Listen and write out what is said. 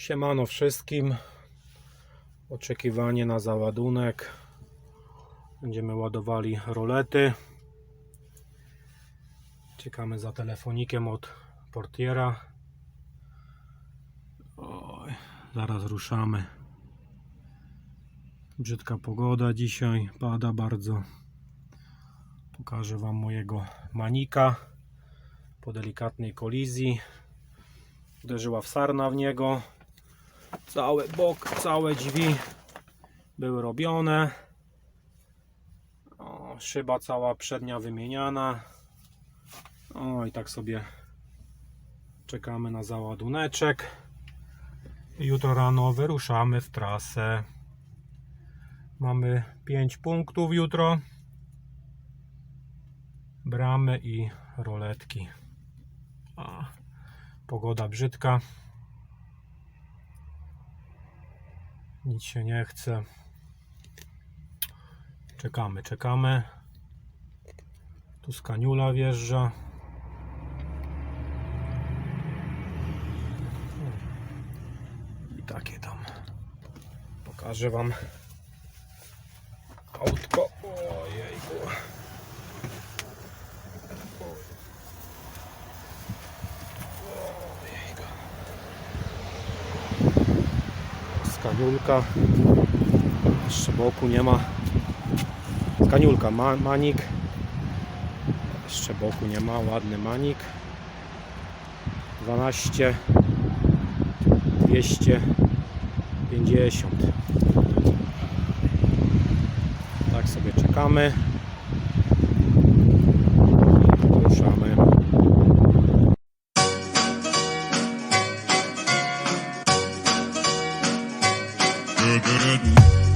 Siemano wszystkim. Oczekiwanie na załadunek. Będziemy ładowali rolety. Czekamy za telefonikiem od portiera. Oj, zaraz ruszamy. Brzydka pogoda dzisiaj, pada bardzo. Pokażę Wam mojego manika po delikatnej kolizji. Uderzyła w sarna w niego. Cały bok, całe drzwi były robione. O, szyba cała przednia wymieniana. O i tak sobie czekamy na załaduneczek. Jutro rano wyruszamy w trasę. Mamy 5 punktów jutro. Bramy i roletki. Pogoda brzydka. Nic się nie chce. Czekamy, czekamy. Tu skaniula wjeżdża. I takie tam. Pokażę wam autko. Ojejku. Skaniulka. Jeszcze boku nie ma. Skaniulka, ma, manik. Jeszcze boku nie ma, ładny manik. 12 250 Tak sobie czekamy. good.